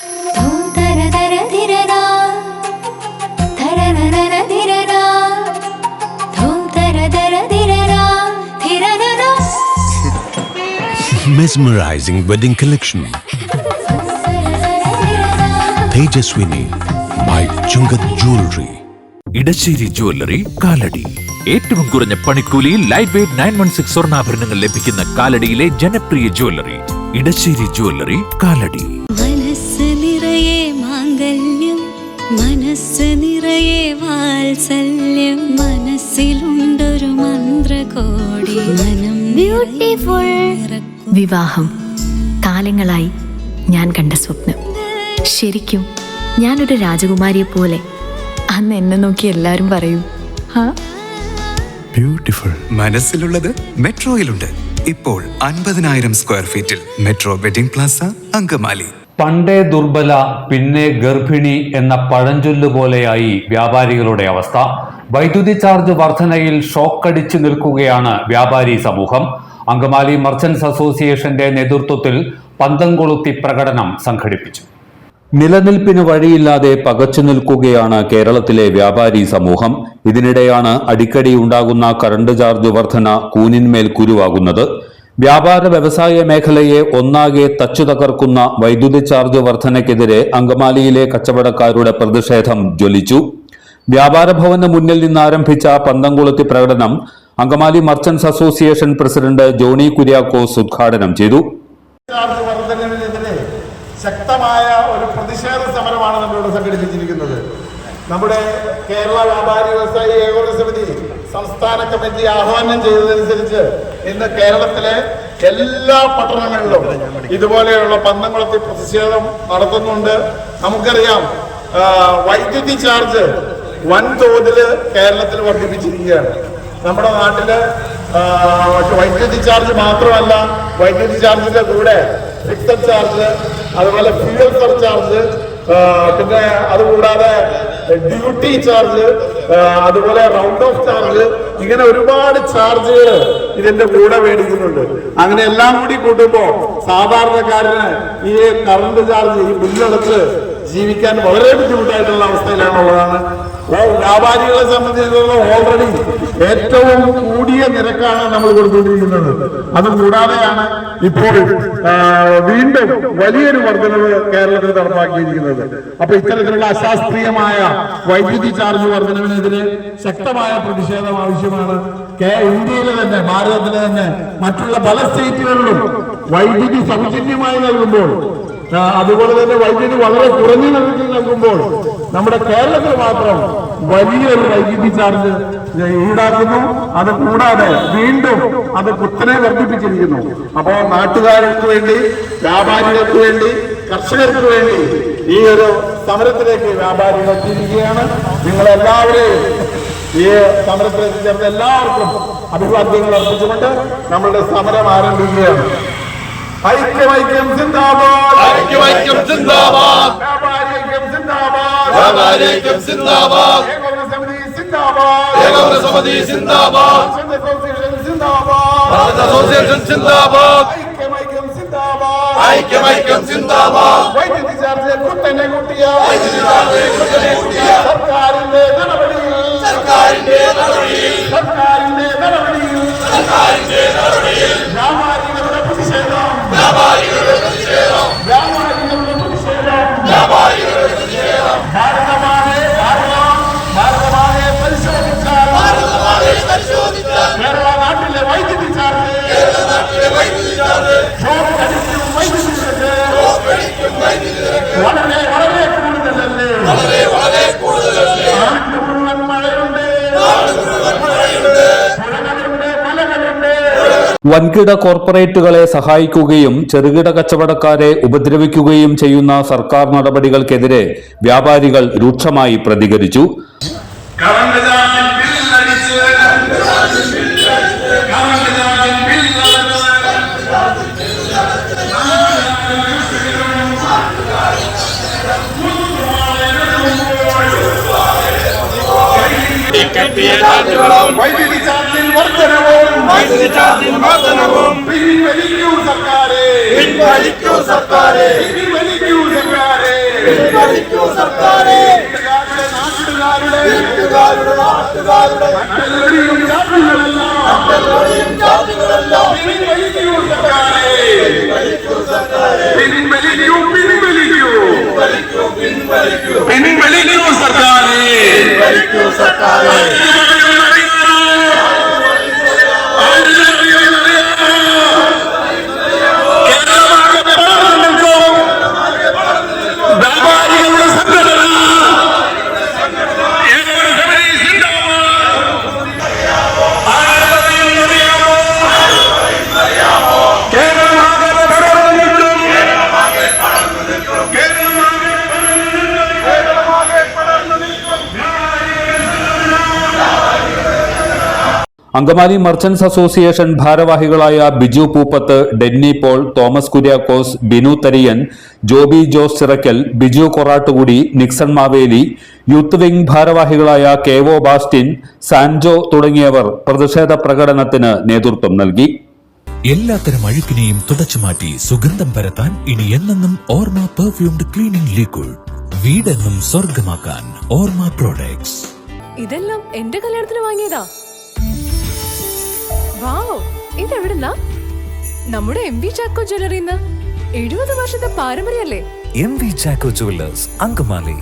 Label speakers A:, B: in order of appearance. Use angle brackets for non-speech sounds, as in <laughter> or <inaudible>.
A: <laughs> Mesmerizing wedding collection. Tejaswini by Chungat Jewelry.
B: Edassery jewellery Kalady ഏറ്റവും കുറഞ്ഞ പണിക്കൂലിയിൽ light weight nine one six സ്വർണാഭരണങ്ങൾ ലഭിക്കുന്ന കാലടിയിലെ ജനപ്രിയ ജ്വല്ലറി ഇടശ്ശേരി ജ്വല്ലറി കാലടി
C: നിറയെ വാത്സല്യം. മനസ്സിലുണ്ടൊരു മന്ത്രകോടി. മനം ബ്യൂട്ടിഫുൾ
D: വിവാഹം. കാലങ്ങളായി ഞാൻ കണ്ട സ്വപ്നം. ശരിക്കും ഞാനൊരു രാജകുമാരിയെ പോലെ. അന്ന് എന്നെ നോക്കി എല്ലാവരും പറയും
A: ബ്യൂട്ടിഫുൾ.
E: മനസ്സിലുള്ളത് മെട്രോയിലുണ്ട്. ഇപ്പോൾ അൻപതിനായിരം സ്ക്വയർ ഫീറ്റിൽ മെട്രോ വെഡിംഗ് പ്ലാസ അങ്കമാലി.
F: പണ്ടേ ദുർബല പിന്നെ ഗർഭിണി എന്ന പഴഞ്ചൊല്ല് പോലെയായി വ്യാപാരികളുടെ അവസ്ഥ. വൈദ്യുതി ചാർജ് വർധനയിൽ ഷോക്കടിച്ചു നിൽക്കുകയാണ് വ്യാപാരി സമൂഹം. അങ്കമാലി മർച്ചന്റ്സ് അസോസിയേഷന്റെ നേതൃത്വത്തിൽ പന്തം കൊളുത്തി പ്രകടനം സംഘടിപ്പിച്ചു. നിലനിൽപ്പിന് വഴിയില്ലാതെ പകച്ചു നിൽക്കുകയാണ് കേരളത്തിലെ വ്യാപാരി സമൂഹം. ഇതിനിടെയാണ് അടിക്കടി ഉണ്ടാകുന്ന കറണ്ട് ചാർജ് വർധന കൂനിന്മേൽ കുരുവാകുന്നത്. വ്യാപാര വ്യവസായ മേഖലയെ ഒന്നാകെ തച്ചു തകർക്കുന്ന വൈദ്യുതി ചാർജ് വർധനയ്ക്കെതിരെ അങ്കമാലിയിലെ കച്ചവടക്കാരുടെ പ്രതിഷേധം ജ്വലിച്ചു. വ്യാപാര ഭവന് മുന്നിൽ നിന്നാരംഭിച്ച പന്തംകുളത്തി പ്രകടനം Angamaly merchants association president Johny Kuriakose ഉദ്ഘാടനം ചെയ്തു.
G: ശക്തമായ ഒരു പ്രതിഷേധ സമരമാണ് നമ്മളിവിടെ സംഘടിപ്പിച്ചിരിക്കുന്നത്. നമ്മുടെ കേരള വ്യാപാരി വ്യവസായി ഏകോപന സമിതി സംസ്ഥാന കമ്മിറ്റി ആഹ്വാനം ചെയ്തതനുസരിച്ച് ഇന്ന് കേരളത്തിലെ എല്ലാ പട്ടണങ്ങളിലും ഇതുപോലെയുള്ള പന്തംകുളത്തിൽ പ്രതിഷേധം നടത്തുന്നുണ്ട്. നമുക്കറിയാം വൈദ്യുതി ചാർജ് വൻതോതിൽ കേരളത്തിൽ വർദ്ധിപ്പിച്ചിരിക്കുകയാണ്. നമ്മുടെ നാട്ടിൽ വൈദ്യുതി ചാർജ് മാത്രമല്ല വൈദ്യുതി ചാർജിന്റെ കൂടെ ഫിക്സഡ് ചാർജ് അതുപോലെ ഫ്യൂൽ സർചാർജ് പിന്നെ അതുകൂടാതെ ഡ്യൂട്ടി ചാർജ് അതുപോലെ റൗണ്ട് ഓഫ് ചാർജ് ഇങ്ങനെ ഒരുപാട് ചാർജുകൾ ഇതിന്റെ കൂടെ മേടിക്കുന്നുണ്ട്. അങ്ങനെ എല്ലാം കൂടി കൂട്ടുമ്പോ സാധാരണക്കാരന് ഈ കറണ്ട് ചാർജ് ഈ ബില്ലടച്ച് ജീവിക്കാൻ വളരെ ബുദ്ധിമുട്ടായിട്ടുള്ള അവസ്ഥയിലാണുള്ളതാണ്. വ്യാപാരികളെ സംബന്ധിച്ചിടത്തോളം ഓൾറെഡി ഏറ്റവും കൂടിയ നിരക്കാണ് നമ്മൾ കൊടുത്തുകൊണ്ടിരിക്കുന്നത്. അത് കൂടാതെയാണ് ഇപ്പോൾ വീണ്ടും വലിയൊരു വർധനവ് കേരളത്തിൽ നടപ്പാക്കിയിരിക്കുന്നത്. അപ്പൊ ഇത്തരത്തിലുള്ള അശാസ്ത്രീയമായ വൈദ്യുതി ചാർജ് വർധനവിനെതിരെ ശക്തമായ പ്രതിഷേധം ആവശ്യമാണ്. ഇന്ത്യയിലെ തന്നെ ഭാരതത്തിലെ തന്നെ മറ്റുള്ള പല സ്റ്റേറ്റുകളിലും വൈദ്യുതി സൗജന്യമായി നൽകുമ്പോൾ അതുപോലെ തന്നെ വൈദ്യുതി വളരെ കുറഞ്ഞ നിരക്കിൽ നൽകുമ്പോൾ നമ്മുടെ കേരളത്തിൽ മാത്രം വലിയൊരു വൈദ്യുതി ചാർജ് ഈടാക്കുന്നു. അത് കൂടാതെ വീണ്ടും അത് കുത്തനെ വർദ്ധിപ്പിച്ചിരിക്കുന്നു. അപ്പോൾ നാട്ടുകാർക്ക് വേണ്ടി വ്യാപാരികൾക്ക് വേണ്ടി കർഷകർക്ക് വേണ്ടി ഈ ഒരു സമരത്തിലേക്ക് വ്യാപാരികൾ എത്തിയിരിക്കുകയാണ്. നിങ്ങളെല്ലാവരെയും ഈ സമരത്തിൽ ചേർന്ന എല്ലാവർക്കും അഭിവാദ്യങ്ങൾ അർപ്പിച്ചുകൊണ്ട് നമ്മളുടെ സമരം ആരംഭിക്കുകയാണ്. ഐക്യമൈക്യം സിന്ദാബാദ്.
H: ഐക്യമൈക്യം സിന്ദാബാദ്.
G: വ്യാപാരിക്യം സിന്ദാബാദ്.
H: വ്യാപാരി ഐക്യം സിന്ദാബാദ്.
G: ഏകോപന സമിതി സിന്ദാബാദ്.
H: ഏകോപന സമിതി സിന്ദാബാദ്
G: അസോസിയേഷൻ സിന്ദാബാദ്.
H: ഭാരത അസോസിയേഷൻ സിന്ദാബാദ്.
G: ഐക്യമൈക്യം സിന്ദാബാദ്.
H: ഐക്യമൈക്യം സിന്ദാബാദ്.
G: വൈദ്യുതി ചാർജ് കുത്തനെ കൂട്ടിയ.
H: വൈദ്യുതി ചാർജ് കുത്തനെ കൂട്ടിയ.
G: സർക്കാരിന്റെ നടപടിയിൽ.
H: സർക്കാരിന്റെ നടപടിയിൽ.
G: കേരള നാട്ടിലെ വൈദ്യുതി ചാർജ് വളരെ വളരെ കൂടുതലല്ലേ?
H: വളരെ കൂടുതലല്ലേ?
G: മുഴുവൻ മഴയുണ്ട്.
H: നാട് മുഴുവൻ മഴയുണ്ട്.
F: വൻകിട കോർപ്പറേറ്റുകളെ സഹായിക്കുകയും ചെറുകിട കച്ചവടക്കാരെ ഉപദ്രവിക്കുകയും ചെയ്യുന്ന സർക്കാർ നടപടികൾക്കെതിരെ വ്യാപാരികൾ രൂക്ഷമായി പ്രതികരിച്ചു.
G: വൈദ്യുതി ചാർജിൽ വർധനവും
H: വൈദ്യുതി ചാർജിൽ വർധനവും
G: പിൻവലിക്കൂ സർക്കാരെ
H: പിൻവലിക്കൂ സർക്കാരെ
G: പിൻവലിക്കൂ സർക്കാരെ പിൻവലിക്കൂ സർക്കാരെ
I: നാട്ടുകാരുടെ
G: വീട്ടുകാരുടെ നാട്ടുകാരുടെ
I: നട്ടെല്ലോടെയും ജാതികളെല്ലാം
G: നട്ടെല്ലോടെയും ജാതികളെല്ലാം
I: പിൻവലിക്കൂ സർക്കാരെ
G: പിൻവലിക്കൂ സർക്കാരെ
I: പിൻവലിക്കൂ പിൻവലിക്കൂ
G: പിൻവലിക്കൂ പിൻവലിക്കൂ
I: പിൻവലിക്കൂ സർക്കാരെ
G: പിൻവലിക്കൂ സർക്കാരെ
F: അങ്കമാലി മർച്ചന്റ്സ് അസോസിയേഷൻ ഭാരവാഹികളായ ബിജു പൂപ്പത്ത് ഡെന്നി പോൾ തോമസ് കുര്യാക്കോസ് ബിനു തരിയൻ ജോബി ജോസ് ചിറക്കൽ ബിജു കൊറാട്ടുകുടി നിക്സൺ മാവേലി യൂത്ത് വിംഗ് ഭാരവാഹികളായ കെവോ ബാസ്റ്റിൻ സാൻജോ തുടങ്ങിയവർ പ്രതിഷേധ പ്രകടനത്തിന് നേതൃത്വം നൽകി.
B: എല്ലാത്തരം അഴുക്കിനെയും തുടച്ചുമാറ്റി സുഗന്ധം പരത്താൻ ഇനി എന്നെന്നും ഓർമ്മ പെർഫ്യൂംഡ് ക്ലീനിംഗ് ലിക്വിഡ്. വീടെന്നും സ്വർഗമാക്കാൻ ഓർമ്മ പ്രോഡക്ട്സ്.
J: ഇതെല്ലാം എന്റെ കല്യാണത്തിന് വാങ്ങിയതാ. നമ്മുടെ ചാക്കോ ജ്വല്ലറിന്ന് എഴുപത് വർഷത്തെ പാരമ്പര്യല്ലേ
B: M V Chacko jewellers Angamaly.